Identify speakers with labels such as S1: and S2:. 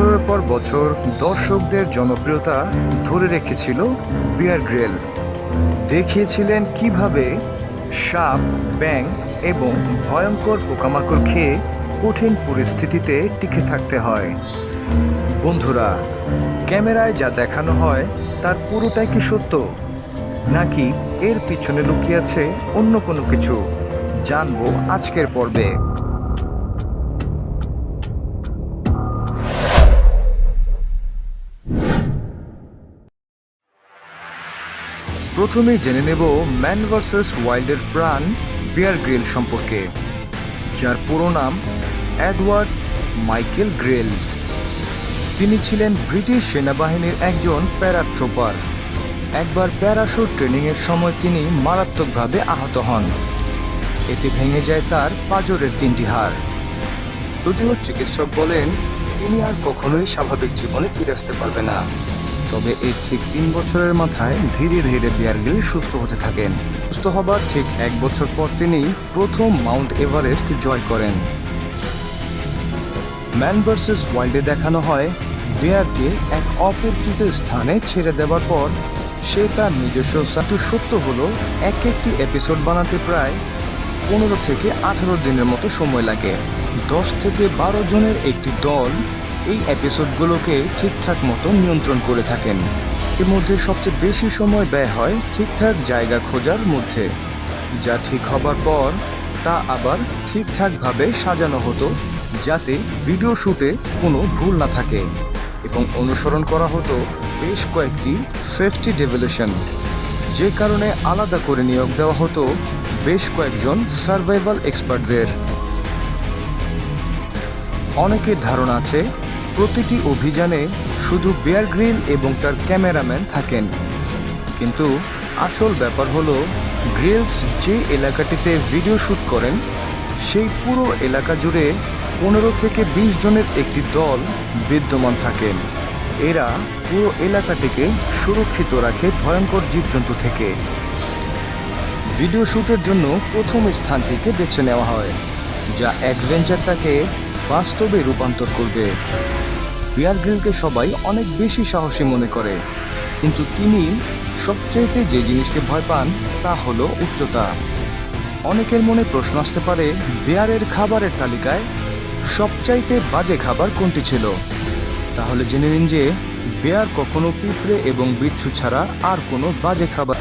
S1: বছরের পর বছর দর্শকদের জনপ্রিয়তা ধরে রেখেছিল বিয়ার গ্রেল। দেখিয়েছিলেন কীভাবে সাপ ব্যাং এবং ভয়ঙ্কর পোকামাকড় খেয়ে কঠিন পরিস্থিতিতে টিকে থাকতে হয়। বন্ধুরা, ক্যামেরায় যা দেখানো হয় তার পুরোটাই কি সত্য? নাকি এর পিছনে লুকিয়ে আছে অন্য কোনো কিছু? জানব আজকের পর্বে। প্রথমেই জেনে নেব ম্যান ভার্সেস ওয়াইল্ডের প্রাণ বিয়ার গ্রিল সম্পর্কে, যার পুরো নাম অ্যাডওয়ার্ড মাইকেল গ্রেলস। তিনি ছিলেন ব্রিটিশ সেনাবাহিনীর একজন প্যারাট্রোপার। একবার প্যারাশুট ট্রেনিংয়ের সময় তিনি মারাত্মকভাবে আহত হন। এতে ভেঙে যায় তার পাজরের তিনটি হাড়। যদিও চিকিৎসক বলেন, তিনি আর কখনোই স্বাভাবিক জীবনে ফিরে আসতে পারবে না। তবে এর ঠিক তিন বছরের মাথায় ধীরে ধীরে বিয়ারগিল সুস্থ হতে থাকেন। সুস্থ হবার ঠিক এক বছর পর তিনি প্রথম মাউন্ট এভারেস্ট জয় করেন। ম্যান ভার্সেস ওয়াইল্ডে দেখানো হয়, বেয়ারকে এক অপরিচিত স্থানে ছেড়ে দেওয়ার পর সে তার নিজস্ব কিন্তু সত্য হলো, এক একটি এপিসোড বানাতে প্রায় পনেরো থেকে আঠারো দিনের মতো সময় লাগে। দশ থেকে বারো জনের একটি দল এই এপিসোডগুলোকে ঠিকঠাক মতো নিয়ন্ত্রণ করে থাকেন। এর মধ্যে সবচেয়ে বেশি সময় ব্যয় হয় ঠিকঠাক জায়গা খোঁজার মধ্যে। যা ঠিক হবার পর, তা আবার ঠিকঠাকভাবে সাজানো হতো যাতে ভিডিও শুটে কোনো ভুল না থাকে এবং অনুসরণ করা হতো বেশ কয়েকটি সেফটি ডেভেলেশন যে কারণে আলাদা করে নিয়োগ দেওয়া হতো বেশ কয়েকজন সার্ভাইভাল এক্সপার্টদের অনেকের ধারণা আছে প্রতিটি অভিযানে শুধু বেয়ার গ্রিল এবং তার ক্যামেরাম্যান থাকেন। কিন্তু আসল ব্যাপার হলো গ্রিলস যে এলাকাটিতে ভিডিও শ্যুট করেন, সেই পুরো এলাকা জুড়ে পনেরো থেকে বিশ জনের একটি দল বিদ্যমান থাকেন। এরা পুরো এলাকাটিকে সুরক্ষিত রাখে ভয়ঙ্কর জীবজন্তু থেকে। ভিডিও শ্যুটের জন্য প্রথম স্থানটিকে বেছে নেওয়া হয়, যা অ্যাডভেঞ্চারটাকে বাস্তবে রূপান্তর করবে। বিয়ার গ্রিলকে সবাই অনেক বেশি সাহসী মনে করে। কিন্তু তিনি সবচাইতে যে জিনিসকে ভয় পান, তা হলো উচ্চতা। অনেকের মনে প্রশ্ন আসতে পারে, বেয়ারের খাবারের তালিকায় সবচাইতে বাজে খাবার কোনটি ছিল? তাহলে জেনে নিন যে বেয়ার কখনো পিঁপড়ে এবং বিচ্ছু ছাড়া আর কোনো বাজে খাবার